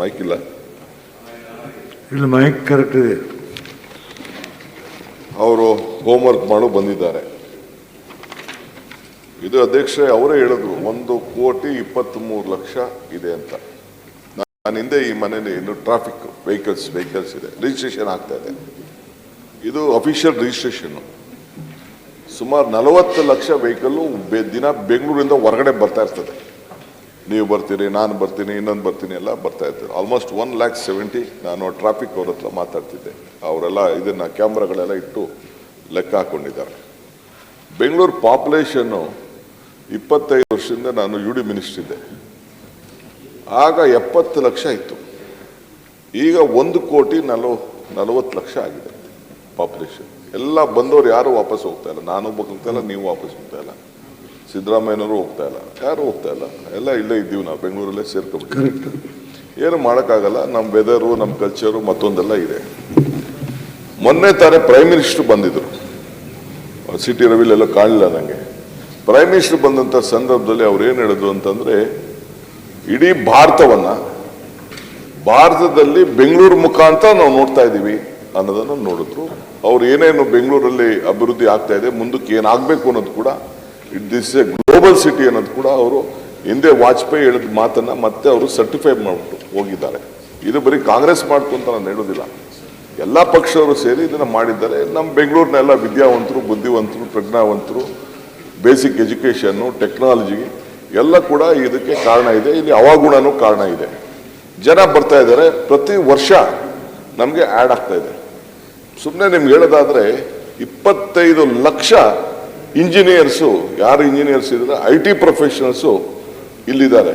Mic ಇಲ್ಲ. ಇಲ್ಲಿ mic correct ಇದೆ. ಅವರು ಹೋಮ್ವರ್ಕ್ ಮಾಡು ಬಂದಿದ್ದಾರೆ. ಇದು ಅಧ್ಯಕ್ಷ ಅವರೇ ಹೇಳಿದ್ರು ಒಂದು ಕೋಟಿ ಇಪ್ಪತ್ತ್ಮೂರು ಲಕ್ಷ ಇದೆ ಅಂತ. ನಾನು ಹಿಂದೆ ಈ ಮನೇಲಿ ಇನ್ನು ಟ್ರಾಫಿಕ್ ವೆಹಿಕಲ್ಸ್ ವೆಹಿಕಲ್ಸ್ ಇದೆ. ರಿಜಿಸ್ಟ್ರೇಷನ್ ಆಗ್ತಾ ಇದೆ. ಇದು ಅಫಿಷಿಯಲ್ ರಿಜಿಸ್ಟ್ರೇಷನ್ ಸುಮಾರು ನಲವತ್ತು ಲಕ್ಷ ವೆಹಿಕಲ್ಲು ದಿನ ಬೆಂಗಳೂರಿಂದ ಹೊರಗಡೆ ಬರ್ತಾ ಇರ್ತದೆ. ನೀವು ಬರ್ತೀರಿ, ನಾನು ಬರ್ತೀನಿ, ಇನ್ನೊಂದು ಬರ್ತೀನಿ, ಎಲ್ಲ ಬರ್ತಾ ಇರ್ತೀನಿ ಆಲ್ಮೋಸ್ಟ್ ಒನ್ ಲ್ಯಾಕ್ ಸೆವೆಂಟಿ ನಾನು ಟ್ರಾಫಿಕ್ ಅವ್ರ ಹತ್ರ ಮಾತಾಡ್ತಿದ್ದೆ. ಅವರೆಲ್ಲ ಇದನ್ನು ಕ್ಯಾಮ್ರಾಗಳೆಲ್ಲ ಇಟ್ಟು ಲೆಕ್ಕ ಹಾಕ್ಕೊಂಡಿದ್ದಾರೆ ಬೆಂಗಳೂರು ಪಾಪ್ಯುಲೇಷನ್ನು ಇಪ್ಪತ್ತೈದು ವರ್ಷದಿಂದ ನಾನು ಯು ಡಿ ಮಿನಿಸ್ಟರ್ ಇದ್ದೆ ಆಗ ಎಪ್ಪತ್ತು ಲಕ್ಷ ಇತ್ತು. ಈಗ ಒಂದು ಕೋಟಿ ನಲವ, ನಲವತ್ತು ಲಕ್ಷ ಆಗಿದೆ ಪಾಪ್ಯುಲೇಷನ್ ಎಲ್ಲ ಬಂದವರು ಯಾರು ವಾಪಸ್ ಹೋಗ್ತಾ ಇಲ್ಲ? ನಾನು ಹೋಗ್ತಾ ಇಲ್ಲ, ನೀವು ವಾಪಸ್ ಹೋಗ್ತಾ ಇಲ್ಲ. ಸಿದ್ದರಾಮಯ್ಯನವರು ಹೋಗ್ತಾ ಇಲ್ಲ. ಯಾರು ಹೋಗ್ತಾ ಇಲ್ಲ? ಎಲ್ಲ ಇಲ್ಲೇ ಇದ್ದೀವಿ ನಾವು, ಬೆಂಗಳೂರಲ್ಲೇ ಸೇರ್ಕೊಬಿಟ್ಟು ಏನು ಮಾಡೋಕ್ಕಾಗಲ್ಲ, ನಮ್ಮ ವೆದರು ನಮ್ಮ ಕಲ್ಚರು ಮತ್ತೊಂದೆಲ್ಲ ಇದೆ. ಮೊನ್ನೆ ತಾರೆ ಪ್ರೈಮ್ ಮಿನಿಸ್ಟ್ರು ಬಂದಿದ್ದರು ಸಿ ಟಿ ರವಿಲೆಲ್ಲ ಕಾಣಲಿಲ್ಲ ನನಗೆ ಪ್ರೈಮ್ ಮಿನಿಸ್ಟರ್ ಬಂದಂಥ ಸಂದರ್ಭದಲ್ಲಿ ಅವ್ರು ಏನು ಹೇಳಿದ್ರು ಅಂತಂದರೆ, ಇಡೀ ಭಾರತವನ್ನು, ಭಾರತದಲ್ಲಿ ಬೆಂಗಳೂರು ಮುಖಾಂತರ ನಾವು ನೋಡ್ತಾ ಇದ್ದೀವಿ ಅನ್ನೋದನ್ನು ನೋಡಿದ್ರು. ಅವ್ರು ಏನೇನು ಬೆಂಗಳೂರಲ್ಲಿ ಅಭಿವೃದ್ಧಿ ಆಗ್ತಾ ಇದೆ, ಮುಂದಕ್ಕೆ ಏನಾಗಬೇಕು ಅನ್ನೋದು ಕೂಡ it this a global city ಅನ್ನೋದು ಕೂಡ ಅವರು ಹಿಂದೆ ವಾಜಪೇಯಿ ಹೇಳಿದ ಮಾತನ್ನ ಮತ್ತೆ ಅವರು ಸರ್ಟಿಫೈ ಮಾಡಿಬಿಟ್ಟು ಹೋಗಿದ್ದಾರೆ. ಇದು ಬರೀ ಕಾಂಗ್ರೆಸ್ ಮಾಡ್ತು ಅಂತ ನಾನು ಹೇಳೋದಿಲ್ಲ. ಎಲ್ಲ ಪಕ್ಷವರು ಸೇರಿ ಇದನ್ನ ಮಾಡಿದ್ದಾರೆ. ನಮ್ಮ ಬೆಂಗಳೂರಿನೆಲ್ಲ ವಿದ್ಯಾವಂತರು, ಬುದ್ಧಿವಂತರು, ಪ್ರಜ್ಞಾವಂತರು ಬೇಸಿಕ್ ಎಜುಕೇಷನ್ನು ಟೆಕ್ನಾಲಜಿ ಎಲ್ಲ ಕೂಡ ಇದಕ್ಕೆ ಕಾರಣ ಇದೆ. ಇಲ್ಲಿ ಅವಗುಣನೂ ಕಾರಣ ಇದೆ. ಜನ ಬರ್ತಾ ಇದ್ದಾರೆ. ಪ್ರತಿ ವರ್ಷ ನಮಗೆ ಆ್ಯಡ್ ಆಗ್ತಾ ಇದೆ. ಸುಮ್ಮನೆ ನಿಮ್ಗೆ ಹೇಳೋದಾದ್ರೆ ಇಪ್ಪತ್ತೈದು ಲಕ್ಷ ಇಂಜಿನಿಯರ್ಸು, ಯಾರು ಇಂಜಿನಿಯರ್ಸ್ ಇದ್ದಾರೆ ಐ ಟಿ ಪ್ರೊಫೆಷನಲ್ಸು ಇಲ್ಲಿದ್ದಾರೆ.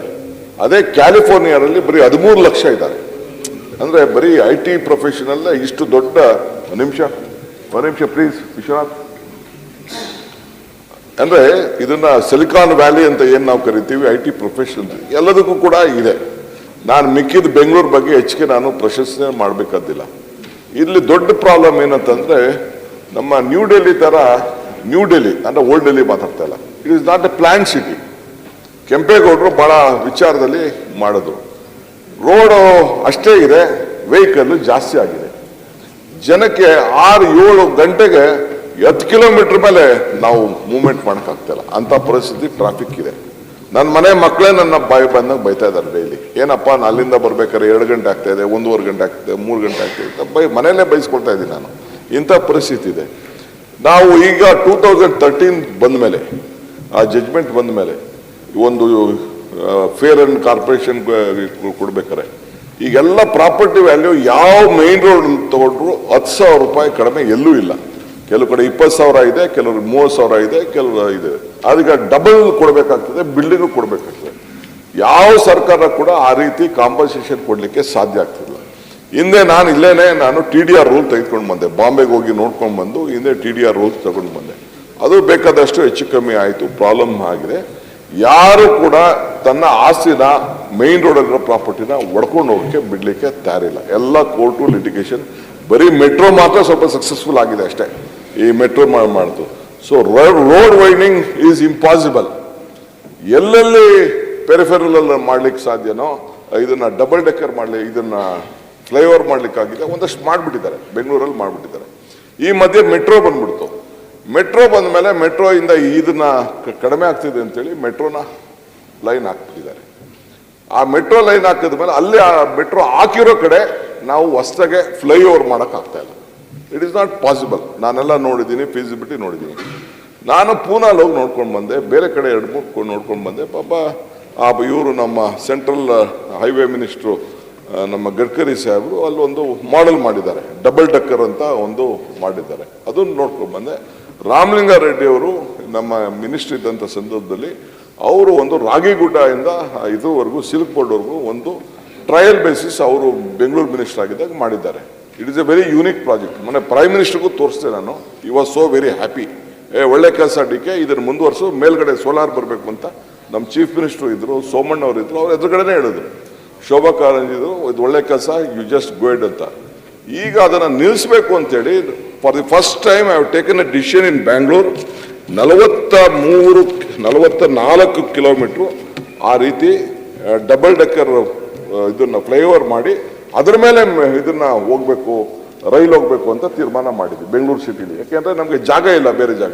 ಅದೇ ಕ್ಯಾಲಿಫೋರ್ನಿಯಾದಲ್ಲಿ ಬರೀ ಹದಿಮೂರು ಲಕ್ಷ ಇದ್ದಾರೆ. ಅಂದರೆ ಬರೀ ಐ ಟಿ ಪ್ರೊಫೆಷನಲ್ಲೇ ಇಷ್ಟು ದೊಡ್ಡ, ಒಂದು ನಿಮಿಷ ಒಂದು ನಿಮಿಷ ಪ್ಲೀಸ್ ವಿಶ್ವನಾಥ್. ಅಂದರೆ ಇದನ್ನು ಸಿಲಿಕಾನ್ ವ್ಯಾಲಿ ಅಂತ ಏನು ನಾವು ಕರಿತೀವಿ? ಐ ಟಿ ಪ್ರೊಫೆಷನ್ ಎಲ್ಲದಕ್ಕೂ ಕೂಡ ಇದೆ. ನಾನು ಮಿಕ್ಕಿದ ಬೆಂಗಳೂರು ಬಗ್ಗೆ ಹೆಚ್ಚಿಗೆ ನಾನು ಪ್ರಶಸ್ತಿ ಮಾಡಬೇಕಾದಿಲ್ಲ. ಇಲ್ಲಿ ದೊಡ್ಡ ಪ್ರಾಬ್ಲಮ್ ಏನಂತಂದರೆ, ನಮ್ಮ ನ್ಯೂ ಡೆಲ್ಲಿ ತರ ನ್ಯೂ ಡೆಲ್ಲಿ ಅಂದರೆ ಓಲ್ಡ್ ಡೆಲ್ಲಿ ಮಾತಾಡ್ತಾ ಇಲ್ಲ. It is not a plan city ಕೆಂಪೇಗೌಡರು ಬಹಳ ವಿಚಾರದಲ್ಲಿ ಮಾಡಿದ್ರು. ರೋಡು ಅಷ್ಟೇ ಇದೆ ವೆಹಿಕಲ್ ಜಾಸ್ತಿ ಆಗಿದೆ. ಜನಕ್ಕೆ ಆರು ಏಳು ಗಂಟೆಗೆ ಹತ್ತು ಕಿಲೋಮೀಟರ್ ಮೇಲೆ ನಾವು ಮೂವ್ಮೆಂಟ್ ಮಾಡೋಕ್ಕಾಗ್ತಿಲ್ಲ ಅಂತ ಪರಿಸ್ಥಿತಿ ಟ್ರಾಫಿಕ್ ಇದೆ. ನನ್ನ ಮನೆ ಮಕ್ಕಳೇ ನನ್ನ ಬಾಯಿ ಬಂದಾಗ ಬೈತಾ ಇದ್ದಾರೆ ಡೈಲಿ ಏನಪ್ಪ, ನಾನು ಅಲ್ಲಿಂದ ಬರ್ಬೇಕಾದ್ರೆ ಎರಡು ಗಂಟೆ ಆಗ್ತಾ ಇದೆ, ಒಂದೂವರೆ ಗಂಟೆ ಆಗ್ತದೆ ಮೂರು ಗಂಟೆ ಆಗ್ತದೆ ಬೈ ಮನೆಯಲ್ಲೇ ಬೈಸ್ಕೊಳ್ತಾ ಇದ್ದೀನಿ ನಾನು. ಇಂಥ ಪರಿಸ್ಥಿತಿ ಇದೆ. ನಾವು ಈಗ ಟೂ ತೌಸಂಡ್ ತರ್ಟೀನ್ ಬಂದ ಮೇಲೆ, ಆ ಜಜ್ಮೆಂಟ್ ಬಂದ ಮೇಲೆ ಒಂದು ಫೇರ್ ಅಂಡ್ ಕಾರ್ಪೊರೇಷನ್ ಕೊಡ್ಬೇಕಾರೆ ಈಗೆಲ್ಲ ಪ್ರಾಪರ್ಟಿ ವ್ಯಾಲ್ಯೂ ಯಾವ ಮೇನ್ ರೋಡ್ ತಗೊಂಡ್ರು ಹತ್ತು ಸಾವಿರ ರೂಪಾಯಿ ಕಡಿಮೆ ಎಲ್ಲೂ ಇಲ್ಲ. ಕೆಲವು ಕಡೆ ಇಪ್ಪತ್ತು ಸಾವಿರ ಇದೆ, ಕೆಲವರು ಮೂವತ್ತು ಸಾವಿರ ಇದೆ ಕೆಲವು ಇದೆ. ಅದಕ್ಕೆ ಡಬಲ್ ಕೊಡಬೇಕಾಗ್ತದೆ ಬಿಲ್ಡಿಂಗು ಕೊಡಬೇಕಾಗ್ತದೆ. ಯಾವ ಸರ್ಕಾರ ಕೂಡ ಆ ರೀತಿ ಕಾಂಪನ್ಸೇಷನ್ ಕೊಡಲಿಕ್ಕೆ ಸಾಧ್ಯ ಆಗ್ತಿಲ್ಲ ಹಿಂದೆ ನಾನು ಇಲ್ಲೇನೆ, ನಾನು ಟಿ ಡಿ ಆರ್ ರೂಲ್ ತೆಗೆದುಕೊಂಡು ಬಂದೆ. ಬಾಂಬೆಗೆ ಹೋಗಿ ನೋಡ್ಕೊಂಡು ಬಂದು ಹಿಂದೆ ಟಿ ಡಿ ಆರ್ ರೂಲ್ಸ್ ತಗೊಂಡು ಬಂದೆ. ಅದು ಬೇಕಾದಷ್ಟು ಹೆಚ್ಚು ಕಮ್ಮಿ ಆಯಿತು ಪ್ರಾಬ್ಲಮ್ ಆಗಿದೆ. ಯಾರು ಕೂಡ ತನ್ನ ಆಸ್ತಿನ ಮೈನ್ ರೋಡಲ್ಲಿರೋ ಪ್ರಾಪರ್ಟಿನ ಒಡ್ಕೊಂಡು ಹೋಗೋಕ್ಕೆ, ಬಿಡಲಿಕ್ಕೆ ತಯಾರಿಲ್ಲ ಎಲ್ಲ ಕೋರ್ಟು ಲಿಟಿಗೇಷನ್ ಬರೀ ಮೆಟ್ರೋ ಮಾತ್ರ ಸ್ವಲ್ಪ ಸಕ್ಸಸ್ಫುಲ್ ಆಗಿದೆ ಅಷ್ಟೇ, ಈ ಮೆಟ್ರೋ ಮಾಡ್ತು so road widening is impossible ಎಲ್ಲೆಲ್ಲಿ ಪೆರಿಫೆರಲ್ ಮಾಡ್ಲಿಕ್ಕೆ ಸಾಧ್ಯನೋ, ಇದನ್ನ ಡಬಲ್ ಡೆಕ್ಕರ್ ಮಾಡಲಿ, ಇದನ್ನ ಫ್ಲೈಓವರ್ ಮಾಡ್ಲಿಕ್ಕಾಗಿದೆ ಒಂದಷ್ಟು ಮಾಡಿಬಿಟ್ಟಿದ್ದಾರೆ, ಬೆಂಗಳೂರಲ್ಲಿ ಮಾಡಿಬಿಟ್ಟಿದ್ದಾರೆ. ಈ ಮಧ್ಯೆ ಮೆಟ್ರೋ ಬಂದ್ಬಿಡ್ತು. ಮೆಟ್ರೋ ಬಂದ ಮೇಲೆ ಮೆಟ್ರೋ ಇಂದ ಇದನ್ನ ಕಡಿಮೆ ಆಗ್ತಿದೆ ಅಂತೇಳಿ ಮೆಟ್ರೋನ ಲೈನ್ ಹಾಕ್ಬಿಟ್ಟಿದ್ದಾರೆ. ಆ ಮೆಟ್ರೋ ಲೈನ್ ಹಾಕಿದ ಮೇಲೆ ಅಲ್ಲಿ ಆ ಮೆಟ್ರೋ ಹಾಕಿರೋ ಕಡೆ ನಾವು ಹೊಸ್ದಾಗೆ ಫ್ಲೈಓವರ್ ಮಾಡಕ್ ಆಗ್ತಾ ಇಲ್ಲ. ಇಟ್ ಇಸ್ ನಾಟ್ ಪಾಸಿಬಲ್ ನಾನೆಲ್ಲ ನೋಡಿದ್ದೀನಿ ಫೀಸಿಬಿಲಿಟಿ ನೋಡಿದ್ದೀನಿ. ನಾನು ಪೂನಾಲ್ ಹೋಗಿ ನೋಡ್ಕೊಂಡು ಬಂದೆ, ಬೇರೆ ಕಡೆ ಎರಡು ಮೂರು ನೋಡ್ಕೊಂಡು ಬಂದೆ. ಪಾಪ, ಆ, ಇವರು ನಮ್ಮ ಸೆಂಟ್ರಲ್ ಹೈವೇ ಮಿನಿಸ್ಟ್ರು ನಮ್ಮ ಗಡ್ಕರಿ ಸಾಹೇಬರು ಅಲ್ಲೊಂದು ಮಾಡೆಲ್ ಮಾಡಿದ್ದಾರೆ. ಡಬಲ್ ಡಕ್ಕರ್ ಅಂತ ಒಂದು ಮಾಡಿದ್ದಾರೆ. ಅದನ್ನು ನೋಡ್ಕೊಂಡು ಬಂದೆ. ರಾಮಲಿಂಗಾರೆಡ್ಡಿಯವರು ನಮ್ಮ ಮಿನಿಸ್ಟ್ರಿ ಇದ್ದಂಥ ಸಂದರ್ಭದಲ್ಲಿ ಅವರು ಒಂದು ರಾಗಿಗುಡ್ಡ ಇಂದ ಇದುವರೆಗೂ ಸಿಲ್ಕ್ ಬೋರ್ಡ್ವರೆಗೂ ಒಂದು ಟ್ರಯಲ್ ಬೇಸಿಸ್ ಅವರು ಬೆಂಗಳೂರು ಮಿನಿಸ್ಟರ್ ಆಗಿದ್ದಾಗ ಮಾಡಿದ್ದಾರೆ. It is a very unique project ಮನೆ ಪ್ರೈಮ್ ಮಿನಿಸ್ಟರ್ಗೂ ತೋರಿಸ್ದೆ ನಾನು. You was so very happy ಏ, ಒಳ್ಳೆ ಕೆಲಸ ಡಿಕೆ ಇದನ್ನು ಮುಂದುವರ್ಸು, ಮೇಲ್ಗಡೆ ಸೋಲಾರ್ ಬರಬೇಕು ಅಂತ ನಮ್ಮ ಚೀಫ್ ಮಿನಿಸ್ಟರ್ ಇದ್ದರು ಸೋಮಣ್ಣ ಅವರು ಇದ್ರು ಅವ್ರು ಎದುರುಗಡೆನೇ ಹೇಳಿದ್ರು. ಶೋಭಾ ಕಾರಂಜಿದು, ಇದು ಒಳ್ಳೆ ಕೆಲಸ ಯು ಜಸ್ಟ್ ಗೋಯ್ಡ್ ಅಂತ. ಈಗ ಅದನ್ನು ನಿಲ್ಲಿಸಬೇಕು ಅಂತೇಳಿ for the first time I have taken a decision in Bangalore ನಲವತ್ತ ಮೂರು ನಲವತ್ತ ನಾಲ್ಕು ಕಿಲೋಮೀಟ್ರು ಆ ರೀತಿ ಡಬಲ್ ಡೆಕ್ಕರ್ ಇದನ್ನು ಫ್ಲೈಓವರ್ ಮಾಡಿ, ಅದರ ಮೇಲೆ ಇದನ್ನು ಹೋಗಬೇಕು ಹೋಗ್ಬೇಕು ರೈಲ್ ಹೋಗಬೇಕು ಅಂತ ತೀರ್ಮಾನ ಮಾಡಿದ್ವಿ ಬೆಂಗಳೂರು ಸಿಟಿಲಿ ಯಾಕೆಂದರೆ ನಮಗೆ ಜಾಗ ಇಲ್ಲ, ಬೇರೆ ಜಾಗ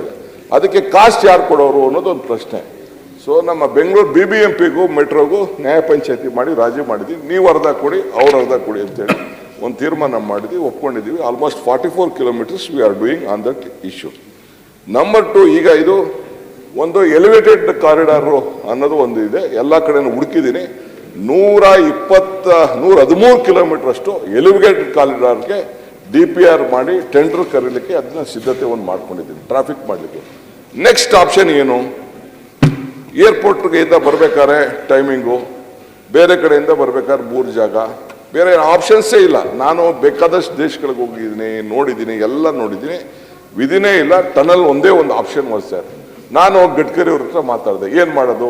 ಅದಕ್ಕೆ ಕಾಸ್ಟ್ ಯಾರು ಕೊಡೋರು ಅನ್ನೋದು ಒಂದು ಪ್ರಶ್ನೆ. ಸೊ ನಮ್ಮ ಬೆಂಗಳೂರು ಬಿ ಬಿ ಎಂ ಪಿಗೂ ಮೆಟ್ರೋಗೂ ನ್ಯಾಯ ಪಂಚಾಯತಿ ಮಾಡಿ ರಾಜಿ ಮಾಡಿದ್ವಿ ನೀವು ಅರ್ಧ ಕೊಡಿ, ಅವ್ರು ಅರ್ಧ ಕೊಡಿ ಅಂತೇಳಿ ಒಂದು ತೀರ್ಮಾನ ಮಾಡಿದ್ವಿ ಒಪ್ಕೊಂಡಿದ್ದೀವಿ. Almost forty four kilometres we are doing on that issue number two ಈಗ ಇದು ಒಂದು ಎಲಿವೇಟೆಡ್ ಕಾರಿಡಾರು ಅನ್ನೋದು ಒಂದು ಇದೆ. ಎಲ್ಲ ಕಡೆನೂ ಹುಡುಕಿದ್ದೀನಿ. ನೂರ ಇಪ್ಪತ್ತ, ನೂರ ಹದಿಮೂರು ಕಿಲೋಮೀಟರ್ ಅಷ್ಟು ಎಲಿವೇಟೆಡ್ ಕಾರಿಡಾರ್ಗೆ ಡಿ ಪಿ ಆರ್ ಮಾಡಿ ಟೆಂಡರ್ ಕರೀಲಿಕ್ಕೆ ಅದನ್ನ ಸಿದ್ಧತೆ ಒಂದು ಮಾಡ್ಕೊಂಡಿದ್ದೀನಿ ಟ್ರಾಫಿಕ್ ಮಾಡಲಿಕ್ಕೆ. ನೆಕ್ಸ್ಟ್ ಆಪ್ಷನ್ ಏನು? ಏರ್ಪೋರ್ಟ್ಗೆ ಇಂದ ಬರ್ಬೇಕಾದ್ರೆ ಟೈಮಿಂಗು ಬೇರೆ ಕಡೆಯಿಂದ ಬರ್ಬೇಕಾದ್ರೆ ಮೂರು ಜಾಗ. ಬೇರೆ ಆಪ್ಷನ್ಸೇ ಇಲ್ಲ. ನಾನು ಬೇಕಾದಷ್ಟು ದೇಶಗಳಿಗೆ ಹೋಗಿದ್ದೀನಿ, ನೋಡಿದ್ದೀನಿ, ಎಲ್ಲ ನೋಡಿದ್ದೀನಿ. ವಿಧಿನೇ ಇಲ್ಲ. ಟನಲ್ ಒಂದೇ ಒಂದು ಆಪ್ಷನ್ ಸರ್ ನಾನು ಗಡ್ಕರಿ ಅವ್ರ ಹತ್ರ ಮಾತಾಡಿದೆ. ಏನು ಮಾಡೋದು?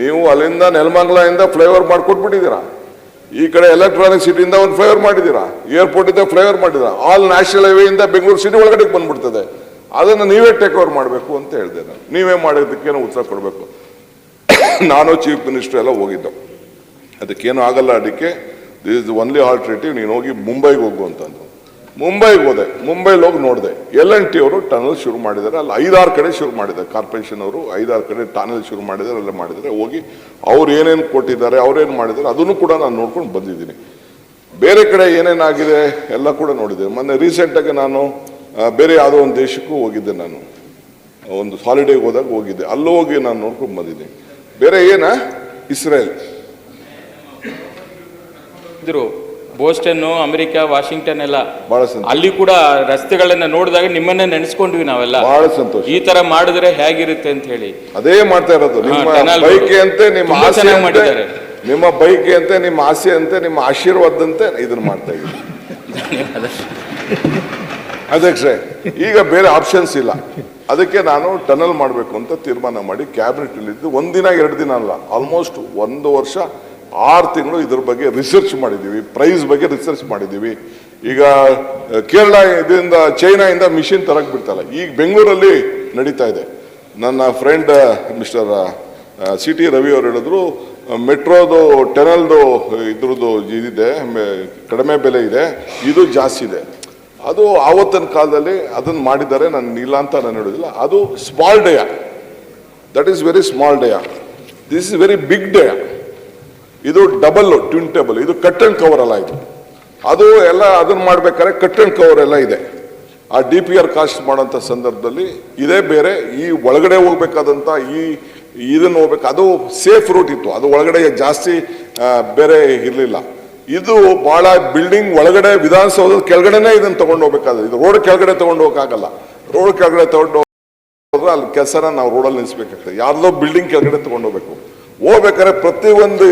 ನೀವು ಅಲ್ಲಿಂದ ನೆಲಮಂಗಲದಿಂದ ಫ್ಲೈಓವರ್ ಮಾಡಿಕೊಟ್ಬಿಟ್ಟಿದ್ದೀರಾ? ಈ ಕಡೆ ಎಲೆಕ್ಟ್ರಾನಿಕ್ ಸಿಟಿಯಿಂದ ಒಂದು ಫ್ಲೈಓವರ್ ಮಾಡಿದ್ದೀರಾ? ಏರ್ಪೋರ್ಟಿಂದ ಫ್ಲೈಓವರ್ ಮಾಡಿದ್ದೀರಾ? ಆಲ್ ನ್ಯಾಷನಲ್ ಹೈವೇಯಿಂದ ಬೆಂಗಳೂರು ಸಿಟಿ ಒಳಗಡೆ ಬಂದ್ಬಿಡ್ತದೆ. ಅದನ್ನು ನೀವೇ ಟೇಕ್ ಓವರ್ ಮಾಡಬೇಕು ಅಂತ ಹೇಳಿದೆ ನಾನು. ನೀವೇ ಮಾಡೋದಕ್ಕೇನೋ ಉತ್ತರ ಕೊಡಬೇಕು. ನಾನು ಚೀಫ್ ಮಿನಿಸ್ಟರ್ ಎಲ್ಲ ಹೋಗಿದ್ದ. ಅದಕ್ಕೇನು ಆಗಲ್ಲ ಅದಕ್ಕೆ ದಿಸ್ ಇಸ್ ಒನ್ಲಿ ಆಲ್ಟ್ರೇಟಿವ್ ನೀನು ಹೋಗಿ ಮುಂಬೈಗೆ ಹೋಗು ಅಂತಂದು ಮುಂಬೈಗೆ ಹೋದೆ. ಮುಂಬೈಲಿ ಹೋಗಿ ನೋಡಿದೆ. ಎಲ್ ಎನ್ ಟಿ ಅವರು ಟನಲ್ ಶುರು ಮಾಡಿದ್ದಾರೆ ಅಲ್ಲಿ ಐದಾರು ಕಡೆ ಶುರು ಮಾಡಿದ್ದಾರೆ. ಕಾರ್ಪೊರೇಷನ್ ಅವರು ಐದಾರು ಕಡೆ ಟನಲ್ ಶುರು ಮಾಡಿದ್ದಾರೆ ಎಲ್ಲ ಮಾಡಿದ್ದಾರೆ ಹೋಗಿ ಅವ್ರು ಏನೇನು ಕೊಟ್ಟಿದ್ದಾರೆ ಅವ್ರೇನು ಮಾಡಿದ್ದಾರೆ, ಅದನ್ನು ಕೂಡ ನಾನು ನೋಡ್ಕೊಂಡು ಬಂದಿದ್ದೀನಿ. ಬೇರೆ ಕಡೆ ಏನೇನಾಗಿದೆ ಎಲ್ಲ ಕೂಡ ನೋಡಿದೆ. ಮೊನ್ನೆ ರೀಸೆಂಟಾಗಿ ನಾನು ಬೇರೆ ಯಾವುದೋ ಒಂದು ದೇಶಕ್ಕೂ ಹೋಗಿದ್ದೆ ನಾನು. ಒಂದು ಹಾಲಿಡೇಗೆ ಹೋದಾಗ ಹೋಗಿದ್ದೆ. ಅಲ್ಲೋಗಿ ನಾನು ನೋಡ್ಕೊಂಡು ಬಂದಿದ್ದೆ ಬೇರೆ ಏನ? ಇಸ್ರೇಲ್. ಇದ್ರು ಬೋಸ್ಟನ್ ಅಮೆರಿಕ ವಾಷಿಂಗ್ಟನ್ ಎಲ್ಲ ಬಹಳ ಸಂತೋಷ. ಅಲ್ಲಿ ಕೂಡ ರಸ್ತೆಗಳನ್ನ ನೋಡಿದಾಗ ನಿಮ್ಮನ್ನೇ ನೆನೆಸ್ಕೊಂಡ್ವಿ ನಾವೆಲ್ಲ. ಬಹಳ ಸಂತೋಷ. ಈ ತರ ಮಾಡಿದ್ರೆ ಹೇಗಿರುತ್ತೆ ಅಂತ ಹೇಳಿ. ಅದೇ ಮಾಡ್ತಾ ಇರೋದು. ನಿಮ್ಮ ಬೈಕ್ ಅಂತ ಬೈಕೆ ಅಂತೆ ನಿಮ್ಮ ತುಂಬಾ ಆಸೆ ಚೆನ್ನಾಗ್ ಅಂತೆ ಮಾಡಿದ್ದಾರೆ. ನಿಮ್ಮ ಬೈಕೆ ಅಂತೆ ನಿಮ್ಮ ಆಸೆ ಅಂತೆ ನಿಮ್ಮ ಆಶೀರ್ವಾದಂತೆ ಇದನ್ನ ಮಾಡ್ತಾ ಇದ್ದೀವಿ ಅಧ್ಯಕ್ಷರೇ, ಈಗ ಬೇರೆ ಆಪ್ಷನ್ಸ್ ಇಲ್ಲ. ಅದಕ್ಕೆ ನಾನು ಟನಲ್ ಮಾಡಬೇಕು ಅಂತ ತೀರ್ಮಾನ ಮಾಡಿ ಕ್ಯಾಬಿನೆಟ್ ಇದ್ದು ದಿನ, ಎರಡು ದಿನ ಅಲ್ಲ ಆಲ್ಮೋಸ್ಟ್ ಒಂದು ವರ್ಷ, ಆರು ತಿಂಗಳು ಇದ್ರ ಬಗ್ಗೆ ರಿಸರ್ಚ್ ಮಾಡಿದ್ದೀವಿ ಪ್ರೈಸ್ ಬಗ್ಗೆ ರಿಸರ್ಚ್ ಮಾಡಿದ್ದೀವಿ ಈಗ ಕೇರಳ ಇದರಿಂದ ಚೈನಾಯಿಂದ ಮಿಷಿನ್ ತರಕ್ ಬಿಡ್ತಲ್ಲ, ಈಗ ಬೆಂಗಳೂರಲ್ಲಿ ನಡೀತಾ ಇದೆ. ನನ್ನ friend mister C T Ravi ಅವರು ಹೇಳಿದ್ರು ಮೆಟ್ರೋದು ಟೆನಲ್ದು ಇದ್ರದ್ದು ಇದಿದೆ ಕಡಿಮೆ ಬೆಲೆ ಇದೆ, ಇದು ಜಾಸ್ತಿ ಇದೆ. ಅದು ಆವತ್ತಿನ ಕಾಲದಲ್ಲಿ ಅದನ್ನ ಮಾಡಿದ್ದಾರೆ. ನಾನು ಇಲ್ಲ ಅಂತ ನಾನು ಹೇಳೋದಿಲ್ಲ. ಅದು small idea that is very small idea this is very big idea ಇದು ಡಬಲ್ ಟ್ವಿನ್ ಟೇಬಲ್ ಇದು ಕಟ್ ಅಂಡ್ ಕವರ್ ಅಲ್ಲ ಇದು. ಅದು ಎಲ್ಲ ಅದನ್ನ ಮಾಡ್ಬೇಕಾದ್ರೆ ಕಟ್ ಅಂಡ್ ಕವರ್ ಎಲ್ಲ ಇದೆ. ಆ ಡಿ ಪಿ ಆರ್ ಕಾಸ್ಟ್ ಮಾಡೋಂಥ ಸಂದರ್ಭದಲ್ಲಿ ಇದೇ ಬೇರೆ. ಈ ಒಳಗಡೆ ಹೋಗ್ಬೇಕಾದಂಥ ಈ ಇದನ್ನ ಹೋಗ್ಬೇಕು. ಅದು ಸೇಫ್ ರೂಟ್ ಇತ್ತು. ಅದು ಒಳಗಡೆ ಜಾಸ್ತಿ ಬೇರೆ ಇರಲಿಲ್ಲ. ಇದು ಬಹಳ ಬಿಲ್ಡಿಂಗ್ ಒಳಗಡೆ ವಿಧಾನಸೌಧದ ಕೆಳಗಡೆನೆ ಇದನ್ನ ತಗೊಂಡು ಹೋಗ್ಬೇಕಾದ್ರೆ. ಇದು ರೋಡ್ ಕೆಳಗಡೆ ತಗೊಂಡು ಹೋಗಕ್ಕಾಗಲ್ಲ. ರೋಡ್ ಕೆಳಗಡೆ ತಗೊಂಡು ಹೋದ್ರೆ ಅಲ್ಲಿ ಕೆಲಸನ ನಾವು ರೋಡಲ್ಲಿ ನಿಲ್ಲಿಸ್ಬೇಕಾಗ್ತದೆ ಯಾರ್ದೋ ಬಿಲ್ಡಿಂಗ್ ಕೆಳಗಡೆ ತಗೊಂಡು ಹೋಗ್ಬೇಕು. ಹೋಗ್ಬೇಕಾದ್ರೆ ಪ್ರತಿಯೊಂದು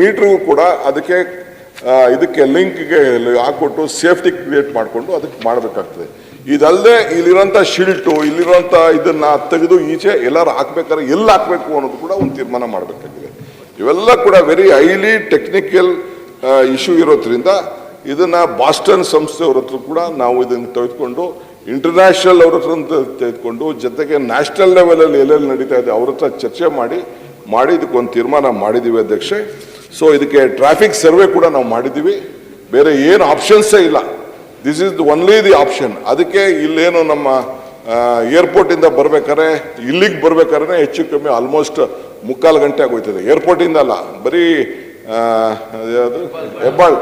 ಮೀಟ್ರಿಗೂ ಕೂಡ ಅದಕ್ಕೆ ಇದಕ್ಕೆ ಲಿಂಕ್ಗೆ ಹಾಕೊಟ್ಟು ಸೇಫ್ಟಿ ಕ್ರಿಯೇಟ್ ಮಾಡಿಕೊಂಡು ಅದಕ್ಕೆ ಮಾಡಬೇಕಾಗ್ತದೆ. ಇದಲ್ಲದೆ ಇಲ್ಲಿರೋಂಥ ಶಿಲ್ಟು ಇಲ್ಲಿರೋಂಥ ಇದನ್ನು ತೆಗೆದು ಈಚೆ ಎಲ್ಲರೂ ಹಾಕ್ಬೇಕಾದ್ರೆ ಎಲ್ಲಿ ಹಾಕ್ಬೇಕು ಅನ್ನೋದು ಕೂಡ ಒಂದು ತೀರ್ಮಾನ ಮಾಡಬೇಕಾಗಿದೆ. ಇವೆಲ್ಲ ಕೂಡ ವೆರಿ ಹೈಲಿ ಟೆಕ್ನಿಕಲ್ ಇಶ್ಯೂ ಇರೋದ್ರಿಂದ ಇದನ್ನು ಬಾಸ್ಟನ್ ಸಂಸ್ಥೆಯವ್ರ ಹತ್ರ ಕೂಡ ನಾವು ಇದನ್ನು ತೆಗೆದುಕೊಂಡು ಇಂಟರ್ನ್ಯಾಷನಲ್ ಅವ್ರ ಹತ್ರ ತೆಗೆದುಕೊಂಡು ಜೊತೆಗೆ ನ್ಯಾಷನಲ್ ಲೆವೆಲಲ್ಲಿ ಎಲ್ಲೆಲ್ಲಿ ನಡೀತಾ ಇದೆ ಅವ್ರ ಹತ್ರ ಚರ್ಚೆ ಮಾಡಿ ಮಾಡಿ ಇದಕ್ಕೊಂದು ತೀರ್ಮಾನ ಮಾಡಿದ್ದೀವಿ ಅಧ್ಯಕ್ಷೆ. ಸೊ ಇದಕ್ಕೆ ಟ್ರಾಫಿಕ್ ಸರ್ವೆ ಕೂಡ ನಾವು ಮಾಡಿದ್ದೀವಿ ಬೇರೆ ಏನು ಆಪ್ಷನ್ಸೇ ಇಲ್ಲ. This is only the option ಅದಕ್ಕೆ ಇಲ್ಲೇನು ನಮ್ಮ ಏರ್ಪೋರ್ಟಿಂದ ಬರ್ಬೇಕಾದ್ರೆ, ಇಲ್ಲಿಗೆ ಬರ್ಬೇಕಾದ್ರೆ ಹೆಚ್ಚು ಕಮ್ಮಿ ಆಲ್ಮೋಸ್ಟ್ ಮುಕ್ಕಾಲು ಗಂಟೆ ಆಗೋಯ್ತದೆ. ಏರ್ಪೋರ್ಟಿಂದ ಅಲ್ಲ, ಬರೀ ಆ, ಅದ್ಯಾವ್ದು ಹೆಬ್ಬಾಳ್.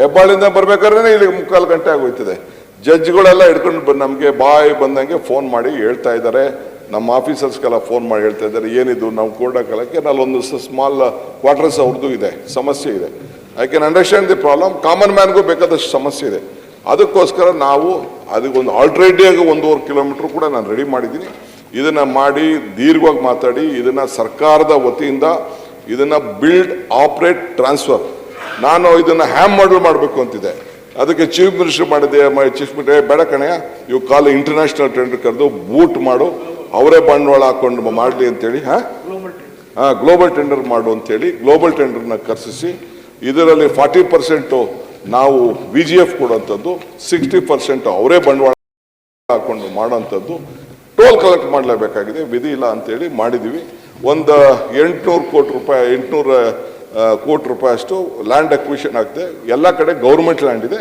ಹೆಬ್ಬಾಳಿಂದ ಬರ್ಬೇಕಾದ್ರೆ ಇಲ್ಲಿಗೆ ಮುಕ್ಕಾಲು ಗಂಟೆ ಆಗೋಯ್ತದೆ. ಜಡ್ಜ್ಗಳೆಲ್ಲ ಹಿಡ್ಕೊಂಡು ನಮಗೆ ಬಾಯಿ ಬಂದಂಗೆ ಫೋನ್ ಮಾಡಿ ಹೇಳ್ತಾ ಇದ್ದಾರೆ. ನಮ್ಮ ಆಫೀಸರ್ಸ್ಗೆಲ್ಲ ಫೋನ್ ಮಾಡಿ ಹೇಳ್ತಾ ಇದ್ದಾರೆ. ಏನಿದು? ನಾವು ಕೊಡೋಕ್ಕಲ್ಲಕ್ಕೆ ನಲ್ಲೊಂದು ಸ್ಮಾಲ್ ಕ್ವಾರ್ಟರ್ಸ್ ಅವ್ರದ್ದು ಇದೆ. ಸಮಸ್ಯೆ ಇದೆ. I can understand the problem common ಮ್ಯಾನ್ಗೂ ಬೇಕಾದಷ್ಟು ಸಮಸ್ಯೆ ಇದೆ. ಅದಕ್ಕೋಸ್ಕರ ನಾವು ಅದಕ್ಕೊಂದು ಆಲ್ಟ್ರೇಟಿವ್ ಒಂದೂವರೆ ಕಿಲೋಮೀಟ್ರ್ ಕೂಡ ನಾನು ರೆಡಿ ಮಾಡಿದ್ದೀನಿ. ಇದನ್ನು ಮಾಡಿ ದೀರ್ಘವಾಗಿ ಮಾತಾಡಿ ಇದನ್ನು ಸರ್ಕಾರದ ವತಿಯಿಂದ ಇದನ್ನ ಬಿಲ್ಡ್ ಆಪರೇಟ್ ಟ್ರಾನ್ಸ್ಫರ್ ನಾನು ಇದನ್ನ ಹ್ಯಾಮ್ ಮಾಡಲ್ ಮಾಡಬೇಕು ಅಂತಿದೆ ಅದಕ್ಕೆ ಚೀಫ್ ಮಿನಿಸ್ಟರ್ ಮಾಡಿದೆ ಚೀಫ್ ಮಿನಿಸ್ಟರ್ ಬೇಡ ಕಣೆಯ ಇವು ಕಾಲ ಇಂಟರ್ನ್ಯಾಷನಲ್ ಟೆಂಡರ್ ಕರೆದು ಬೂಟ್ ಮಾಡು ಅವರೇ ಬಂಡವಾಳ ಹಾಕೊಂಡು ಮಾಡಲಿ ಅಂತೇಳಿ ಹಾ? ಹಾ ಗ್ಲೋಬಲ್ ಟೆಂಡರ್ ಮಾಡು ಅಂತೇಳಿ ಗ್ಲೋಬಲ್ ಟೆಂಡರ್ನ ಕರೆಸಿಸಿ ಇದರಲ್ಲಿ ಫಾರ್ಟಿ ಪರ್ಸೆಂಟು ನಾವು ವಿ ಜಿ ಎಫ್ ಕೊಡುವಂಥದ್ದು ಸಿಕ್ಸ್ಟಿ ಪರ್ಸೆಂಟ್ ಅವರೇ ಬಂಡವಾಳ ಹಾಕೊಂಡು ಮಾಡೋಂಥದ್ದು ಟೋಲ್ ಕಲೆಕ್ಟ್ ಮಾಡಲೇಬೇಕಾಗಿದೆ ವಿಧಿ ಇಲ್ಲ ಅಂತೇಳಿ ಮಾಡಿದ್ದೀವಿ ಒಂದು ಎಂಟುನೂರು ಕೋಟಿ ರೂಪಾಯಿ, ಎಂಟುನೂರ ಕೋಟಿ ರೂಪಾಯಿ ಅಷ್ಟು ಲ್ಯಾಂಡ್ ಅಕ್ವಿಷನ್ ಆಗ್ತದೆ. ಎಲ್ಲ ಕಡೆ ಗೌರ್ಮೆಂಟ್ ಲ್ಯಾಂಡ್ ಇದೆ.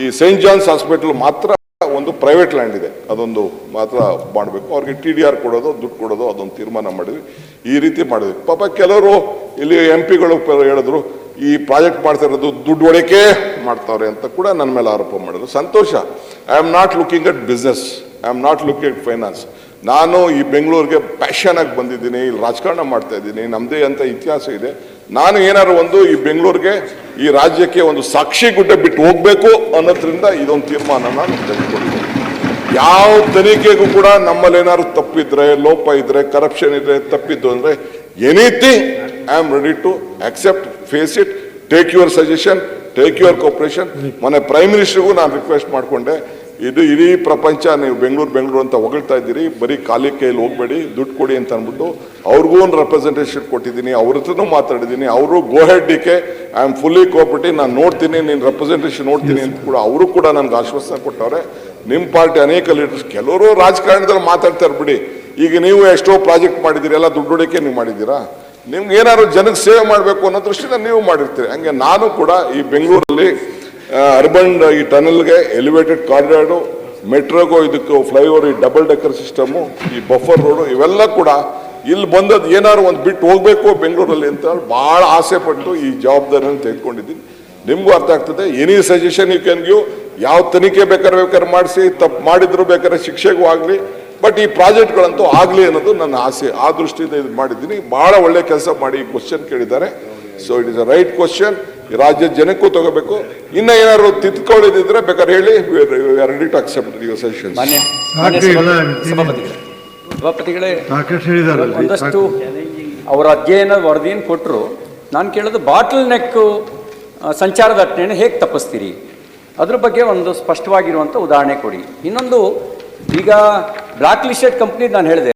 ಈ ಸೈಂಟ್ ಜಾನ್ಸ್ ಹಾಸ್ಪಿಟಲ್ ಮಾತ್ರ ಒಂದು ಪ್ರೈವೇಟ್ ಲ್ಯಾಂಡ್ ಇದೆ. ಅದೊಂದು ಮಾತ್ರ ಮಾಡಬೇಕು. ಅವ್ರಿಗೆ ಟಿ ಡಿ ಆರ್ ಕೊಡೋದು, ದುಡ್ಡು ಕೊಡೋದು, ಅದೊಂದು ತೀರ್ಮಾನ ಮಾಡಿದ್ವಿ. ಈ ರೀತಿ ಮಾಡಿದ್ವಿ. ಪಾಪ ಕೆಲವರು ಇಲ್ಲಿ ಎಂ ಪಿಗಳು ಹೇಳಿದ್ರು, ಈ ಪ್ರಾಜೆಕ್ಟ್ ಮಾಡ್ತಾ ಇರೋದು ದುಡ್ಡು ಒಡಕೆ ಮಾಡ್ತಾವ್ರೆ ಅಂತ ಕೂಡ ನನ್ನ ಮೇಲೆ ಆರೋಪ ಮಾಡಿದ್ರು. ಸಂತೋಷ. I am not looking at business I am not looking at finance ನಾನು ಈ ಬೆಂಗಳೂರಿಗೆ ಪ್ಯಾಷನ್ ಆಗಿ ಬಂದಿದ್ದೀನಿ ಇಲ್ಲಿ ರಾಜಕಾರಣ ಮಾಡ್ತಾ ಇದ್ದೀನಿ ನಮ್ಮದೇ ಅಂತ ಇತಿಹಾಸ ಇದೆ. ನಾನು ಏನಾದ್ರು ಒಂದು ಈ ಬೆಂಗಳೂರಿಗೆ ಈ ರಾಜ್ಯಕ್ಕೆ ಒಂದು ಸಾಕ್ಷಿ ಗುಡ್ಡ ಬಿಟ್ಟು ಹೋಗ್ಬೇಕು ಅನ್ನೋದ್ರಿಂದ ಇದೊಂದು ತೀರ್ಮಾನ ನಾನು ತೆಗೆದುಕೊಂಡಿದ್ದೀನಿ. ಯಾವ ತನಿಖೆಗೂ ಕೂಡ ನಮ್ಮಲ್ಲಿ ಏನಾದ್ರು ತಪ್ಪಿದ್ರೆ ಲೋಪ ಇದ್ರೆ ಕರಪ್ಷನ್ ಇದ್ರೆ ತಪ್ಪಿದ್ದು ಅಂದ್ರೆ anything I am ready to accept face it take your suggestion take your cooperation ಮೊನ್ನೆ ಪ್ರೈಮ್ ಮಿನಿಸ್ಟರ್ಗೂ ನಾನು ರಿಕ್ವೆಸ್ಟ್ ಮಾಡಿಕೊಂಡೆ ಇದು ಇಡೀ ಪ್ರಪಂಚ ನೀವು ಬೆಂಗಳೂರು ಬೆಂಗಳೂರು ಅಂತ ಹೊಗಳ್ತಾ ಇದ್ದೀರಿ ಬರೀ ಖಾಲಿ ಕೈಯಲ್ಲಿ ಹೋಗ್ಬೇಡಿ ದುಡ್ಡು ಕೊಡಿ ಅಂತ ಅಂದ್ಬಿಟ್ಟು ಅವ್ರಿಗೂ ಒಂದು ರೆಪ್ರೆಸೆಂಟೇಷನ್ ಕೊಟ್ಟಿದ್ದೀನಿ ಅವ್ರ ಹತ್ರನೂ ಮಾತಾಡಿದ್ದೀನಿ ಅವರು go D K I am fully cooperative ನಾನು ನೋಡ್ತೀನಿ ನೀನು ರೆಪ್ರೆಸೆಂಟೇಷನ್ ನೋಡ್ತೀನಿ ಅಂತ ಕೂಡ ಅವರು ಕೂಡ ನನಗೆ ಆಶ್ವಾಸನೆ ಕೊಟ್ಟವ್ರೆ. ನಿಮ್ಮ ಪಾರ್ಟಿ ಅನೇಕ ಲೀಡರ್ಸ್ ಕೆಲವರು ರಾಜಕಾರಣದಲ್ಲಿ ಮಾತಾಡ್ತಾರೆ ಬಿಡಿ ಈಗ ನೀವು ಎಷ್ಟೋ ಪ್ರಾಜೆಕ್ಟ್ ಮಾಡಿದ್ದೀರಿ ಎಲ್ಲ ದುಡ್ಡು ಹೊಡಿಕೆ ನೀವು ಮಾಡಿದ್ದೀರಾ? ನಿಮ್ಗೆ ಏನಾದ್ರು ಜನಕ್ಕೆ ಸೇವೆ ಮಾಡಬೇಕು ಅನ್ನೋ ದೃಷ್ಟಿಯಿಂದ ನೀವು ಮಾಡಿರ್ತೀರಿ. ಹಂಗೆ ನಾನು ಕೂಡ ಈ ಬೆಂಗಳೂರಲ್ಲಿ ಅರ್ಬನ್ ಈ ಟನಲ್ಗೆ ಎಲಿವೇಟೆಡ್ ಕಾರಿಡಾರು, ಮೆಟ್ರೋಗೋ ಇದಕ್ಕೆ ಫ್ಲೈಓವರ್ ಈ ಡಬಲ್ ಡೆಕರ್ ಸಿಸ್ಟಮು ಈ ಬಫರ್ ರೋಡು ಇವೆಲ್ಲ ಕೂಡ ಇಲ್ಲಿ ಬಂದದ್ದು ಏನಾದ್ರು ಒಂದು ಬಿಟ್ಟು ಹೋಗ್ಬೇಕು ಬೆಂಗಳೂರಲ್ಲಿ ಅಂತ ಭಾಳ ಆಸೆ ಪಟ್ಟು ಈ ಜವಾಬ್ದಾರಿಯನ್ನು ತೆಗೆದುಕೊಂಡಿದ್ದೀನಿ. ನಿಮಗೂ ಅರ್ಥ ಆಗ್ತದೆ any suggestion you can give ಯಾವ ತನಿಖೆ ಬೇಕಾದ್ರೆ ಬೇಕಾದ್ರೆ ಮಾಡಿಸಿ, ತಪ್ಪು ಮಾಡಿದ್ರು ಬೇಕಾದ್ರೆ ಶಿಕ್ಷೆಗೂ ಆಗಲಿ ಬಟ್ ಈ ಪ್ರಾಜೆಕ್ಟ್ಗಳಂತೂ ಆಗಲಿ ಅನ್ನೋದು ನನ್ನ ಆಸೆ. ಆ ದೃಷ್ಟಿಯಿಂದ ಇದು ಮಾಡಿದ್ದೀನಿ. ಭಾಳ ಒಳ್ಳೆ ಕೆಲಸ ಮಾಡಿ ಈ ಕ್ವಶನ್ ಕೇಳಿದ್ದಾರೆ. So it is a right question ರಾಜ್ಯದ ಜನಕ್ಕೂ ತಗೋಬೇಕು. ಇನ್ನ ಏನಾದ್ರು ತಿದ್ಕೊಳ್ಳಿದ್ರೆ ಬೇಕಾದ್ರೆ ಹೇಳಿ ರೆಡಿ ಟು ಅಕ್ಸೆಪ್ಟ್ ಯುವರ್ ಸಭಾಪತಿಗಳೇ. ಒಂದಷ್ಟು ಅವರ ಅಧ್ಯಯನ ವರದಿಯನ್ನು ಕೊಟ್ಟರು ನಾನು ಕೇಳೋದು ಬಾಟಲ್ ನೆಕ್ ಸಂಚಾರ ದಟ್ಟಣೆಯನ್ನು ಹೇಗೆ ತಪ್ಪಿಸ್ತೀರಿ? ಅದ್ರ ಬಗ್ಗೆ ಒಂದು ಸ್ಪಷ್ಟವಾಗಿರುವಂಥ ಉದಾಹರಣೆ ಕೊಡಿ. ಇನ್ನೊಂದು ಈಗ ಬ್ಲಾಕ್ ಲಿಸ್ಟೆಡ್ ಕಂಪ್ನಿ ನಾನು ಹೇಳಿದೆ